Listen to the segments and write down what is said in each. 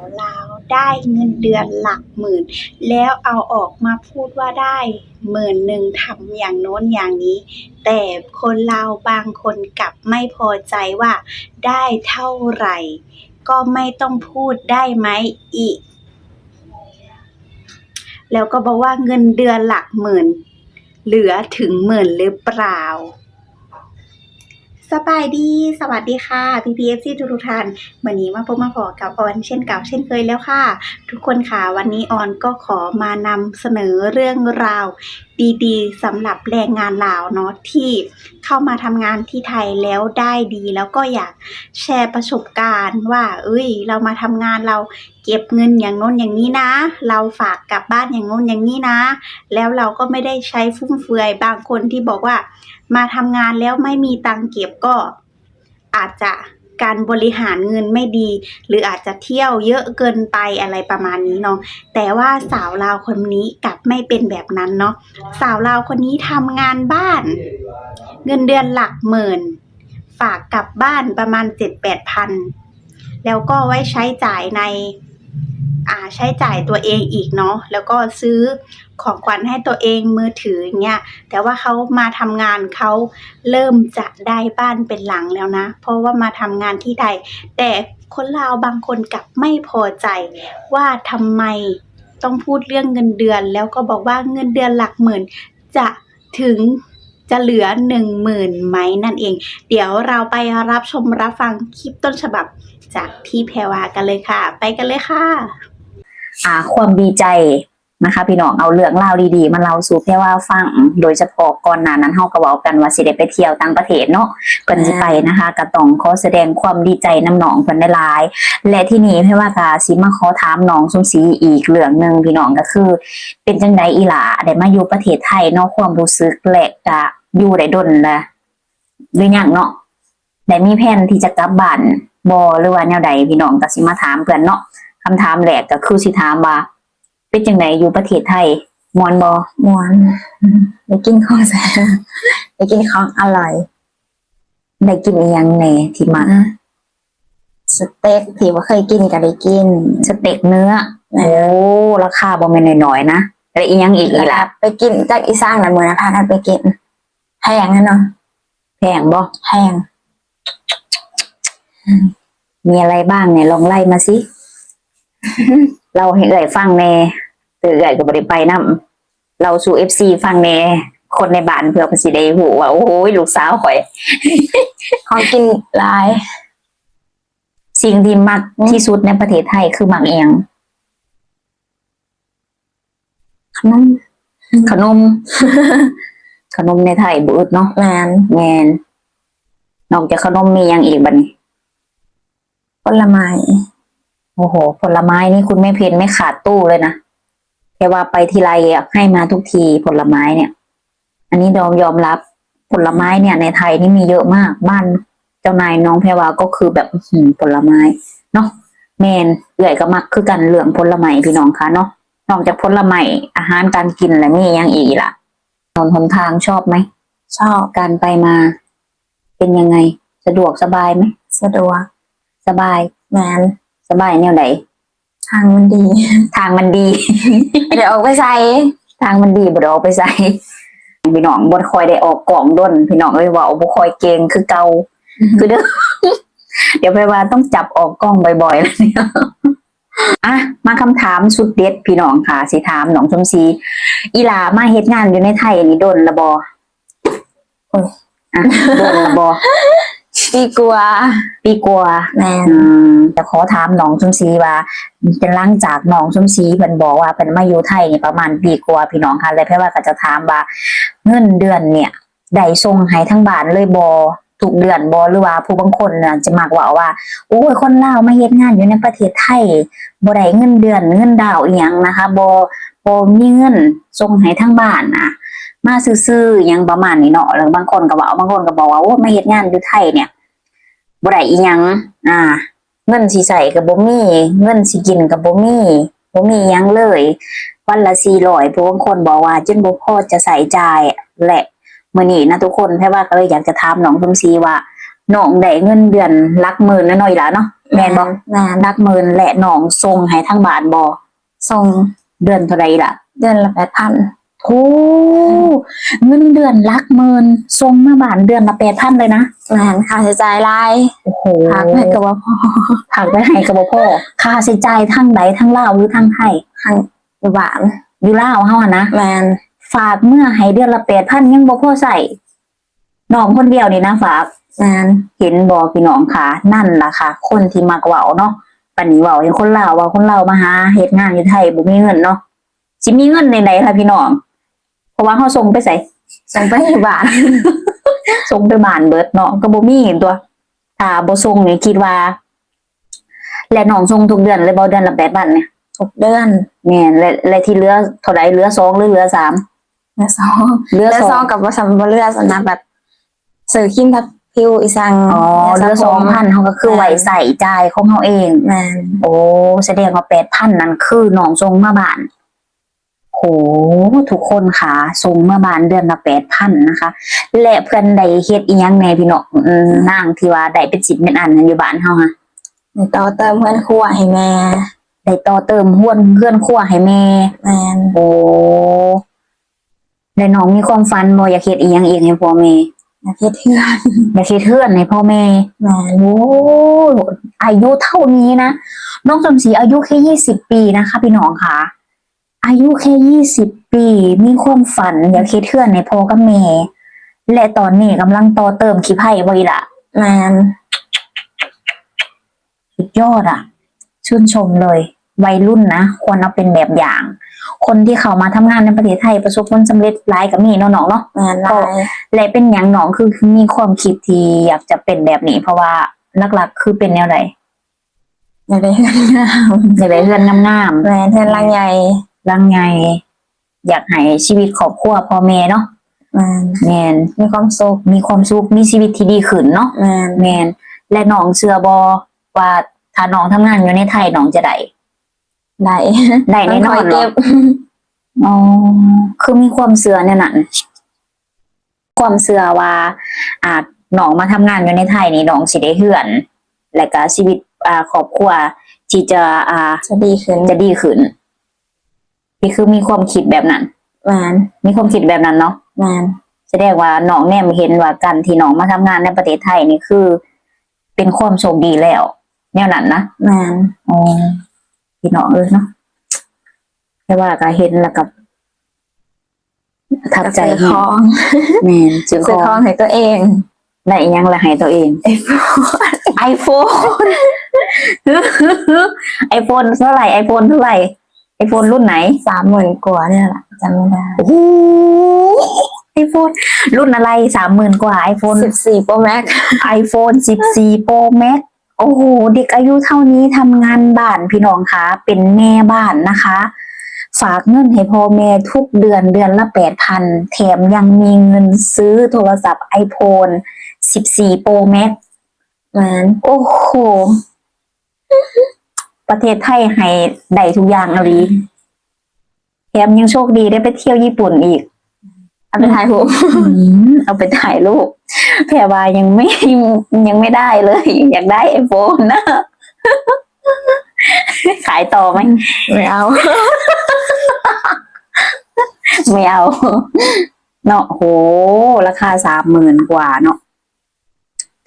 วลาวได้เงินเดือนหลักหมื่น แล้วเอาออกมาพูดว่าได้หมื่นหนึ่งทำอย่างโน้นอย่างนี้ แต่คนลาวบางคนกลับไม่พอใจว่าได้เท่าไหร่ ก็ไม่ต้องพูดได้ไหมอีก แล้วก็บอกว่าเงินเดือนหลักหมื่น เหลือถึงหมื่นหรือเปล่า สบายดี สวัสดีค่ะพีพีเอฟซีทุกท่าน วันนี้มาพบมาพอกับออนเช่นเก่าเช่นเคยแล้วค่ะ ทุกคนค่ะ วันนี้ออนก็ขอมานำเสนอเรื่องราว ดีๆสำหรับแรงงานลาวเนาะที่เข้ามาทำงานที่ไทยแล้วได้ดี แล้วก็อยากแชร์ประสบการณ์ว่า เอ้ย เรามาทำงานเราเก็บเงินอย่างน้นอย่างนี้นะ เราฝากกลับบ้านอย่างน้นอย่างนี้นะ แล้วเราก็ไม่ได้ใช้ฟุ่มเฟือยบางคนที่บอกว่า มาทำงานแล้วไม่มีตังเก็บก็อาจจะ การบริหารเงินไม่ดี หรืออาจจะเที่ยวเยอะเกินไปอะไรประมาณนี้เนาะแต่ว่าสาวลาวคนนี้กลับไม่เป็นแบบนั้นเนาะสาวลาวคนนี้ทำงานบ้าน เงินเดือนหลักหมื่น ฝากกลับบ้านประมาณเจ็ดแปดพันแล้วก็ไว้ใช้จ่ายใน ใช้จ่ายตัวเองอีกเนาะแล้วก็ซื้อของขวัญให้ตัวเองมือถืออย่างเงี้ยแต่ว่าเขามาทำงานเขาเริ่มจะได้บ้านเป็นหลังแล้วนะ เพราะว่ามาทำงานที่ไทยแต่คนลาวบางคนกลับไม่พอใจว่าทำไมต้องพูดเรื่องเงินเดือน แล้วก็บอกว่าเงินเดือนหลักหมื่นจะถึงจะเหลือหนึ่งหมื่นไหมนั่นเอง เดี๋ยวเราไปรับชมรับฟังคลิปต้นฉบับจากพี่แพรวากันเลยค่ะ ไปกันเลยค่ะ อ่าความดีใจนะคะพี่น้องเอาเรื่องเล่าวดีๆ มาเล่าสู่แค่ว่าฟัง โดยเฉพาะก่อนหน้านั้นเฮาก็เว้ากันว่าสิได้ไปเที่ยวต่างประเทศเนาะเพิ่นสิไปนะคะก็ต้องขอแสดงความดีใจน้ำน้องเพิ่นได้หลาย และที่นี้พี่ว่าก็สิมาขอถามน้องสมศรีอีกเรื่องหนึงพี่น้องก็คือ เป็นจังไดอีหลาได้มาอยู่ประเทศไทยเนาะความรู้สึกและก็อยู่ได้ดนละหรือยังเนาะได้มีแผนที่จะกลับบ้านบ่หรือว่าแนวใดพี่น้องก็สิมาถามเพิ่นเนาะ คำถามแรกก็คือสิถามว่าเป็นจังไดอยู่ประเทศไทยมวนบอมวนไปกินข้าวแซ่บไปกินของอร่อยได้กินอีหยังแหน่ที่มาสเต็กที่ว่าเคยกินก็ได้กิน สเต็กเนื้อโอ้ราคาบ่แม่นน้อยๆนะแล้วอีหยังอีกแล้อีวหล่ะก็ไปกินจากอีสานละมื้อนะพากันไปกินแพงนะเนาะแพงบ่แพงมีอะไรบ้างเนี่ยลองไล่มาสิ เราให้เอ่ยฟังแหน่เอ่ยก็บ่ได้ไปนํเราสู่ FC ฟังแหน่คนในบ้านเพื่อเพิ่นสิได้ฮู้ว่าโอ้โหลูกสาวข่อยของกินหลาย สิ่งที่มักที่สุดในประเทศไทยคือมักอีหยังขนมขนม ขนมในไทยบ่อึดเนาะแมนแมนนอกจากขนมมีอย่างอีกบัดนี้ผลไม้ โอ้โห ผลไม้นี่คุณแม่เพนไม่ขาดตู้เลยนะแค่ว่าไปทีไรอะให้มาทุกทีผลไม้เนี่ย อันนี้ยอมยอมรับผลไม้เนี่ย ในไทยนี่มีเยอะมาก บ้านเจ้านายน้องแพรวาก็คือแบบอื้อหือผลไม้เนาะแมนเอื่อยก็มักคือกันเหลืองผลไม้พี่น้องคะเนาะนอกจากผลไม้อาหารการกินแล้วมีอย่างอีกล่ะถนนหนทางชอบไหมชอบการไปมา เป็นยังไง สะดวกสบายไหมสะดวกสบายแมน สบายแนวไหนทางมันดี ทางมันดีเดี๋ยวออกไปใส่ทางมันดีบ่ได้ออกไปใส่พี่น้องบ่คอยได้ออกกล่องด้นพี่น้องเอ้ยเว่าบ่คอยเก่งคือเก่าคือเด้อเดี๋ยวไปว่าต้องจับออกกล้องบ่อยๆแล้วเนี่ยอะมาคำถามสุดเด็ดพี่น้องค่ะสิถามน้องชมศรีอีหลามาเฮ็ดงานอยู่ในไทยนี่โดนละบ่โอ้ยอะโดนละบ่ ปีกว่าปีกว่าแมนอืมจะขอถามน้องชมศรีว่าเป็นหลังจากน้องชมศรีเพิ่นบอกว่าเพิ่นมาอยู่ไทยนี่ประมาณปีกว่าพี่น้องค่ะเลยเพื่อว่าก็จะถามว่าเงินเดือนเนี่ยได้ส่งให้ทั้งบ้านเลยบ่ทุกเดือนบ่หรือว่าผู้บางคนน่ะจะมักว่าว่าโอ้ยคนลาวมาเฮ็ดงานอยู่ในประเทศไทยบ่ได้เงินเดือนเงินดาวอีหยังนะคะบ่บ่มีเงินส่งให้ทั้งบ้านนะมาซื่อๆหยังประมาณนี้เนาะแล้วบางคนก็ว่าบางคนก็บอกว่าโอ้ยมาเฮ็ดงานอยู่ไทยเนี่ย บ่ได้อีหยัง อ่า เงินสิใส่กับบ่มี เงินสิกินกับบ่มีบ่มีหยังเลย วันละ400ผู้บางคนบอกว่าจนบ่พอจะใส่จ่ายและมื้อนี้นะทุกคนแพ่ว่าก็เลยอยากจะถามน้องสมศรีว่าน้องได้เงินเดือนหลักหมื่นน้อยๆล่ะเนาะแม่นบ่แม่นหลักหมื่นและน้องส่งให้ทางบ้านบ่ส่งเดือนเท่าใดล่ะ เดือนละแปดพัน โอ้เงินเดือนหลักหมื่นส่งมาบ้านเดือนละ8,000เลยนะแม่นค่าใช้จ่ายหลายโอ้โหพักให้กับว่าพ่อผักไปให้กับบ่พ่อค่าใช้จ่ายทั้งใดทั้งลาวหรือทั้งไทยทางอยู่บ้านอยู่ลาวเฮาอะนะแม่นฝากเมื่อให้เดือนละ8,000ยังบ่พอใส่น้องคนเดียวนี่นะฝากแม่นเห็นบอพี่น้องค่ะ นั่นล่ะค่ะ คนที่มักเว้าเนาะปันนี้เว้าอย่างคนลาวว่าคนลาวมาหาเฮ็ดงานอยู่ไทยบ่มีเงินเนาะสิมีเงินในไหนล่ะพี่น้องเพ ราะว่าเฮาส่งไปใส่ส่งไปอยู่บ้านส่งไปบ้านเบิดเนาะก็บ่มีตัวถ้าบ่ส่งนี่คิดว่า และน้องส่งทุกเดือนเลยบ่เดือนละ8บาทเนี่ยทุกเดือนแม่นและและที่เหลือเท่าใดเหลือสองหรือเหลือสามเดือนสองเหลือเดือนสสอองงกับว่าสำบ่เรือสนะแบบสื่อคิมทับพิวอีสังอ๋อเหลือสองพันเฮาก็คือไว้ใส่จ่ายของเฮาเองแม่นโอ้แสดงว่าแปดพันนั่นคือน้องทรงมาบาน โหทุกคนค่ะทรงมาบานเดือนละแปดพันนะคะ และเพื่อนใดเฮ็ดอีหยังแหน่พี่น้องอืมนางที่ว่าได้เป็นสิบเป็นอันนั้นอยู่บ้านเฮาฮะในต่อเติมเพื่อนครัวให้แม่ได้ต่อเติมห้วนเพื่อนครัวให้แม่แม่นโอ้และน้องมีความฝันบ่อยากเฮ็ดอีหยังเองให้พ่อแม่อยากเฮ็ดเทือนอยากเฮ็ดเฮือนให้พ่อแม่แม่นโอ้อายุเท่านี้นะน้องสมศรีอายุแค่ยี่สิบปีนะคะ พี่น้องค่ะ อายุแค่ยี่สิบปี มีความฝันอยากคิดเทื่อนในพ่อกับแม่ และตอนนี้กำลังต่อเติมขี้ไผ่บ่อยละแม่นสุดยอดอะชื่นชมเลย วัยรุ่นนะควรเอาเป็นแบบอย่าง คนที่เขามาทำงานในประเทศไทยประสบผลสำเร็จหลายกับมีเนาะน้องเนาะแม่นหลายและเป็นอย่างน้องคือมีความคิดที่อยากจะเป็นแบบนี้ เพราะว่าหลักๆคือเป็นแนวใดอยากได้เฮือนงามอยากได้เพื่อนงามๆแม่นเฮือนหลังใหญ่ ร่างไงอยากให้ชีวิตครอบครัวพ่อแม่เนาะแม่นแมนมีความสุขมีความสุขมีชีวิตที่ดีขึ้นเนาะแม่นแมนและน้องเชื่อบอว่าถ้าน้องทำงานอยู่ในไทยน้องจะได้ได้ได้แน่นอนต้งคยเหรเก็อบอ๋อคือมีความเชื่อเนี่ยนั่นความเชื่อว่าอ่าน้องมาทำงานอยู่ในไทยนี่น้องสิได้เฮือน และก็ชีวิตอ่าครอบครัวที่จะอ่าจะดีขึ้นจะดีขึ้น นี่คือมีความคิดแบบนั้นแม่นมีความคิดแบบนั้นเนาะแม่นแสดงว่าน้องแนมเห็นว่าการที่น้องมาทำงานในประเทศไทยนี่คือ เป็นความโชคดีแล้วแนวนั้นนะแม่นอ๋อพี่น้องเออเนาะแค่ว่าก็เห็นแล้วกับประทับใจซื้อของแม่นซื้อขซื้ออของงให้ตัวเองได้อิหยังละให้ตัวเองไอโฟนไอโฟนไอโฟนเท่าไหร่ไอโฟนเท่าไหร่ ไอโฟนรุ่นไหนสามหมื่นกว่าเนี่ยแหละจำไม่ได้โอ้โหไอโฟนรุ่นอะไรสามหมื่นกว่าไอโฟนสิบสี่โปรแม็ก iPhone 14 Pro Max โอ้โห เด็กอายุเท่านี้ทำงานบ้านพี่น้องคะ เป็นแม่บ้านนะคะ ฝากเงินให้พ่อแม่ทุกเดือนเดือนละ8,000แถมยังมีเงินซื้อโทรศัพท์ iPhone 14 Pro Max แม่นโอ้โห ประเทศไทยให้ได้ทุกอย่างเอาดีแถมยังโชคดีได้ไปเที่ยวญี่ปุ่นอีก เอาไปถ่ายรูปอืมเอาไปถ่ายรูปแพรวายังไม่ยังไม่ได้เลย อยากได้ไอโฟนนะขายต่อไหมไม่เอา ไม่เอา เนาะโห ราคาสามหมื่นกว่าเนาะ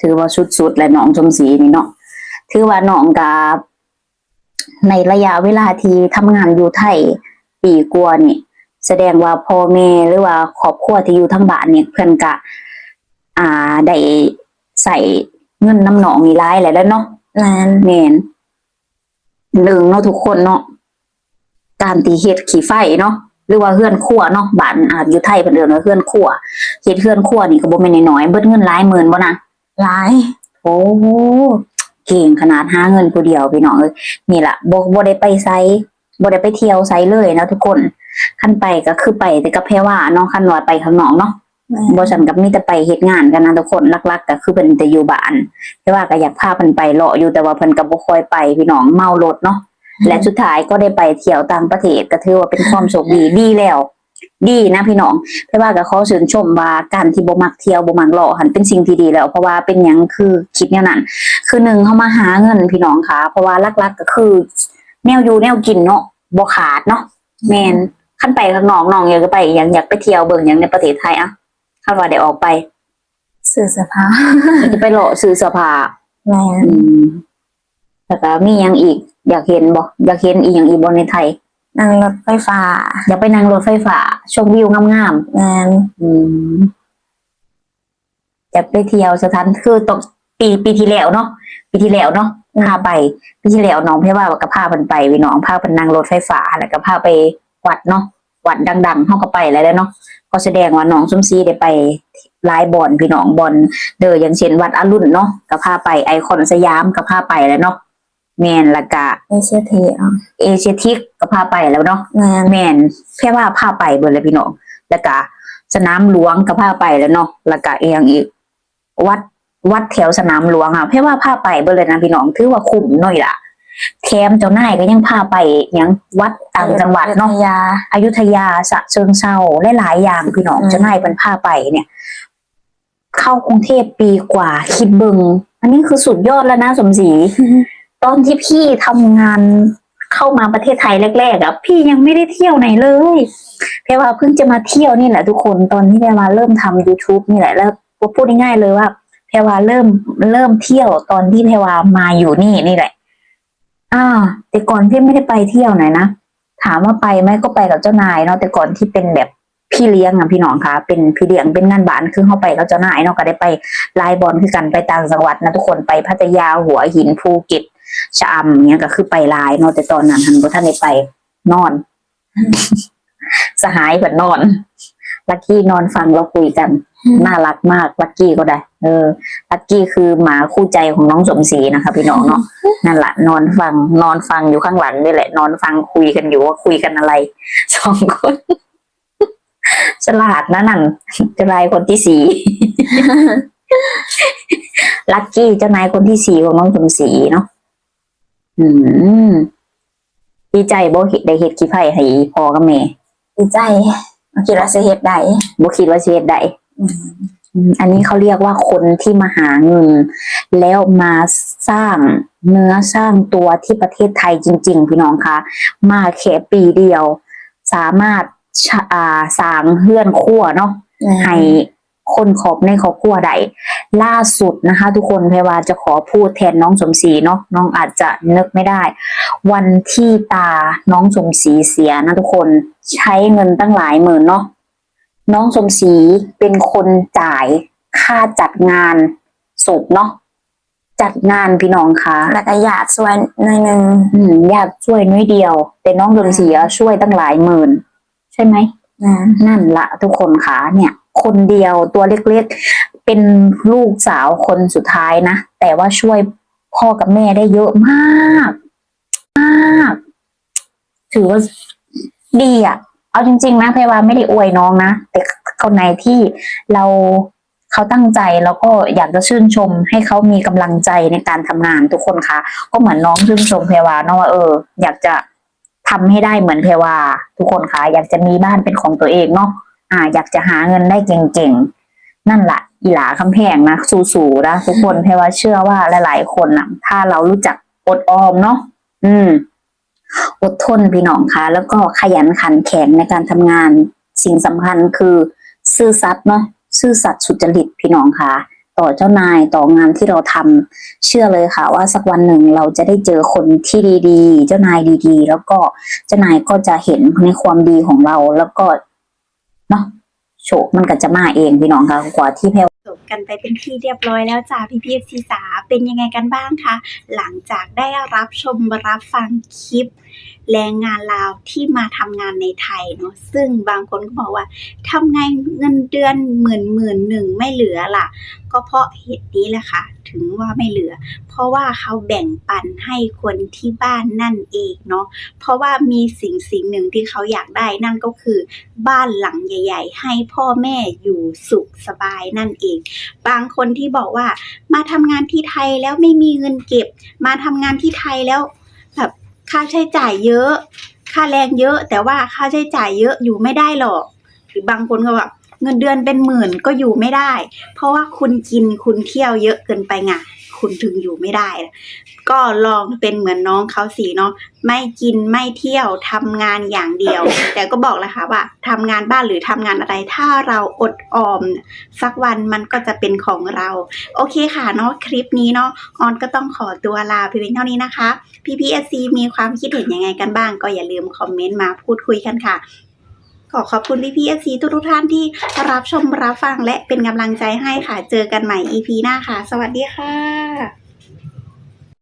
ถือว่าสุดๆและน้องชมสีนี่เนาะถือว่าน้องกับ ในระยะเวลาที่ทำงานอยู่ไทยปีกว่านี่ แสดงว่าพ่อแม่หรือว่าครอบครัวที่อยู่ทั้งบ้านเนี่ยเพื่อนกะ อ่าได้ใส่เงินน้ำหนองนี่ร้ายแหละแล้วเนาะแม่นแมนหนึ่งเนาะทุกคนเนาะการตีเฮ็ดขี่ไฟเนาะหรือว่าเฮือนขั่วเนาะบ้านอ่าอยู่ไทยเพิ่นเอิ้นว่าเฮือนขั่วเฮ็ดเฮือนขั่วนี่ก็บ่แม่นน้อยเบิดเงินหลายหมื่นบ่นะหลายโอ้ เก่งขนาดหาเงินผู้เดียวพี่น้องเอ้ยนี่ล่ะบ่บ่ได้ไปไสบ่ได้ไปเที่ยวไสเลยนะทุกคนคันไปก็คือไปแต่กับแพรว่าเนาะคันว่าไปข้างนอกเนาะแม่นบ่ฉันกับมีแต่ไปเฮ็ดงานกันนะทุกคนหลักๆก็คือเพิ่นแต่อยู่บ้านแต่ว่าก็อยากพาเพิ่นไปเลาะอยู่แต่ว่าเพิ่นก็บ่ค่อยไปพี่น้องเมารถเนาะและสุดท้ายก็ได้ไปเที่ยวต่างประเทศก็ถือว่าเป็นความโชคดีดีแล้ว ดีนะพี่น้องเพราะว่าก็ขอชื่นชมว่าการที่บ่มักเที่ยวบ่มักหล่อหันเป็นสิ่งที่ดีแล้ว เพราะว่าเป็นหยังคือคิดแนวนั้น คือหนึ่งเขามาหาเงินพี่น้องค่ะ เพราะว่าหลักๆก็คือ แนวอยู่แนวกินเนาะบ่ขาดเนาะแมนขั้นไปข้างนอกน้องอยากจะไปอยากอยากไปเที่ยวเบิ่งหยังในประเทศไทยอะคาดว่าได้ออกไปสื่อเสื้อผ้าจะไปเลาะซื้อเสื้อผ้าแม่นอืมแล้วก็มีหยังอีก อยากเห็นบ่อยากเห็นอีกอย่างอีกบ่ในไทย นั่งรถไฟฟ้าอยากไปนั่งรถไฟฟ้าชมวิวงามแม่นๆอืมอยากไปเที่ยวสถานคือตกปีปีที่แล้วเนาะปีที่แล้วเนาะพาไปปีที่แล้วน้องเพี่ว่าก็พาเพิ่นไปพี่น้องพาเพิ่นนั่งรถไฟฟ้าแล้วก็พาไปวัดเนาะวัดดังๆเฮาก็ไปแล้วเด้อเนาะก็แสดงว่าน้องซุมซีได้ไปหลายบ่อนพี่น้องบ่อนเด้ออย่างเช่นวัดอรุณเนาะก็พาไปไอคอนสยามก็พาไปแล้วเนาะ แม่นและกะเอเชียทีอะเอเชียทิกก็พาไปแล้วเนาะแม่นแม่นแค่ว่าพาไปเบิดเลยพี่น้องแล้วก็สนามหลวงก็พาไปแล้วเนาะแล้วก็เอียงอีก วัดวัดแถวสนามหลวงอะแค่ว่าพาไปเบิดเลยนะพี่น้องถือว่าคุ้มหน่อยล่ะแถมเจ้านายก็ยังพาไปหยังวัดต่างจังหวัดเนาะอยุธยาอยุธยาสะเชิงเซาหลายๆอย่างพี่น้องอืมเจ้านายเป็นพาไปเนี่ย เข้ากรุงเทพปีกว่าคิดเบิงอันนี้คือสุดยอดแล้วนะสมศรี ตอนที่พี่ทำงานเข้ามาประเทศไทยแรกๆอะพี่ยังไม่ได้เที่ยวไหนเลยแพรว่าเพิ่งจะมาเที่ยวนี่แหละทุกคนตอนที่แพรว่าเริ่มทำ youtube นี่แหละแล้วพูดง่ายๆเลยว่าแพรว่าเริ่มเริ่มเที่ยวตอนที่แพรว่ามาอยู่นี่นี่แหละ อ่า แต่ก่อนพี่ไม่ได้ไปเที่ยวไหนนะถามว่าไปไหมก็ไปกับเจ้านายเนาะแต่ก่อนที่เป็นแบบพี่เลี้ยงอะพี่น้องคะเป็นพี่เลี้ยงเป็นงานบ้านคือเข้าไปกับเจ้านายเนาะก็ได้ไปลายบอลคือกันไปต่างจังหวัดนะทุกคนไปพัทยาหัวหินภูเก็ต ชะอำเนี้ยก็คือไปหลายเนาะแต่ตอนนั้นทันบ่ท่านได้ไปนอน สหายเพิ่นนอนลักกี้นอนฟังเราคุยกัน น่ารักมากลักกี้ก็ได้ เออลักกี้คือหมาคู่ใจของน้องสมศรีนะคะพี่น้องเนาะนั่นแหละนอนฟังนอนฟังอยู่ข้างหลังนี่แหละ นอนฟังคุยกันอยู่ว่าคุยกันอะไรสองคนฉลาดนะนั่นจะลายคนที่สี่ลักกี้เจ้านายคนที่สี่ของน้องสมศรีเนาะ อืมดีใจบ่เฮ็ดได้เฮ็ดขี้ไผ่ให้พ่อกับแม่ดีใจมาคิดว่าสิเฮ็ดได้บ่คิดว่าสิเฮ็ดได้อืมอืมอันนี้เขาเรียกว่าคนที่มาหาเงิน แล้วมาสร้างเนื้อสร้างตัวที่ประเทศไทยจริง ๆ พี่น้องคะมาแค่ปีเดียว สามารถชะอ่าสร้างเฮือนครัวเนาะให้ คนขอบในครอบครัวใดล่าสุดนะคะ ทุกคนเพรว่าจะขอพูดแทนน้องสมศรีเนาะน้องอาจจะนึกไม่ได้ วันที่ตาน้องสมศรีเสียนะทุกคนใช้เงินตั้งหลายหมื่นเนาะน้องสมศรีเป็นคนจ่ายค่าจัดงานศพเนาะจัดงานพี่น้องคะแล้วก็ญาติส่วนหน่อยหนึงอืมญาติช่วยน้อยเดียว แต่น้องสมศรีอะช่วยตั้งหลายหมื่น ใช่ไหมนะนั่นละทุกคนค่ะเนี่ย คนเดียวตัวเล็กๆ เป็นลูกสาวคนสุดท้ายนะ แต่ว่าช่วยพ่อกับแม่ได้เยอะมาก มาก ถือว่าดีอะ เอาจริง ๆ นะเพรว่าไม่ได้อวยน้องนะ แต่คนไหนที่เราเขาตั้งใจแล้วก็อยากจะชื่นชม ให้เขามีกำลังใจในการทำงานทุกคนคะก็เหมือนน้องชื่นชมเพรวาเนาะว่าเออ อยากจะทำให้ได้เหมือนเพรวา ทุกคนคะอยากจะมีบ้านเป็นของตัวเองเนาะ อ่า อยากจะหาเงินได้เก่งๆ นั่นแหละอีหลาคำแพงนะสู้ๆนะทุกคนเพราะว่าเชื่อว่าหลาย ๆ คนนะถ้าเรารู้จักอดออมเนาะอืม อดทนพี่น้องคะแล้วก็ขยันขันแข็งในการทำงาน สิ่งสำคัญคือซื่อสัตย์เนาะซื่อสัตย์สุจริตพี่น้องคะต่อเจ้านายต่องานที่เราทำเชื่อเลยค่ะ ว่าสักวันหนึ่งเราจะได้เจอคนที่ดีๆ เจ้านายดีๆ แล้วก็เจ้านายก็จะเห็นในความดีของเราแล้วก็ เนาะโชคมันก็จะมาเองพี่น้องค่ะกว่าที่แพรจบกันไปเป็นที่เรียบร้อยแล้วจ้าพี่พีเอฟซีสาเป็นยังไงกันบ้างคะหลังจากได้รับชมรับฟังคลิป แรงงานลาวที่มาทำงานในไทยเนาะซึ่งบางคนก็บอกว่าทำไงเงินเดือนหมื่นหมื่นหนึ่งไม่เหลือล่ะ ก็เพราะเหตุนี้แหละค่ะ ถึงว่าไม่เหลือ เพราะว่าเขาแบ่งปันให้คนที่บ้านนั่นเองเนาะเพราะว่ามีสิ่งสิ่งหนึ่งที่เขาอยากได้นั่นก็คือ บ้านหลังใหญ่ ๆ ให้พ่อแม่อยู่สุขสบายนั่นเอง บางคนที่บอกว่า มาทำงานที่ไทยแล้วไม่มีเงินเก็บ มาทำงานที่ไทยแล้ว ค่าใช้จ่ายเยอะ ค่าแรงเยอะ แต่ว่าค่าใช้จ่ายเยอะอยู่ไม่ได้หรอก หรือบางคนก็แบบเงินเดือนเป็นหมื่นก็อยู่ไม่ได้ เพราะว่าคุณกินคุณเที่ยวเยอะเกินไปไงคุณถึงอยู่ไม่ได้ ก็ลองเป็นเหมือนน้องเขาสิเนาะไม่กินไม่เที่ยวทำงานอย่างเดียว แต่ก็บอกเลยค่ะว่าทำงานบ้านหรือทำงานอะไรถ้าเราอดออม สักวันมันก็จะเป็นของเรา โอเคค่ะเนาะคลิปนี้เนาะออนก็ต้องขอตัวลาไปเพียงเท่านี้นะคะ PPSC มีความคิดเห็นยังไงกันบ้าง ก็อย่าลืมคอมเมนต์มาพูดคุยกันค่ะขอขอบคุณ PPSC ทุกทุกท่านที่รับชมรับฟังและเป็นกำลังใจให้ค่ะ เจอกันใหม่ EP หน้าค่ะ สวัสดีค่ะ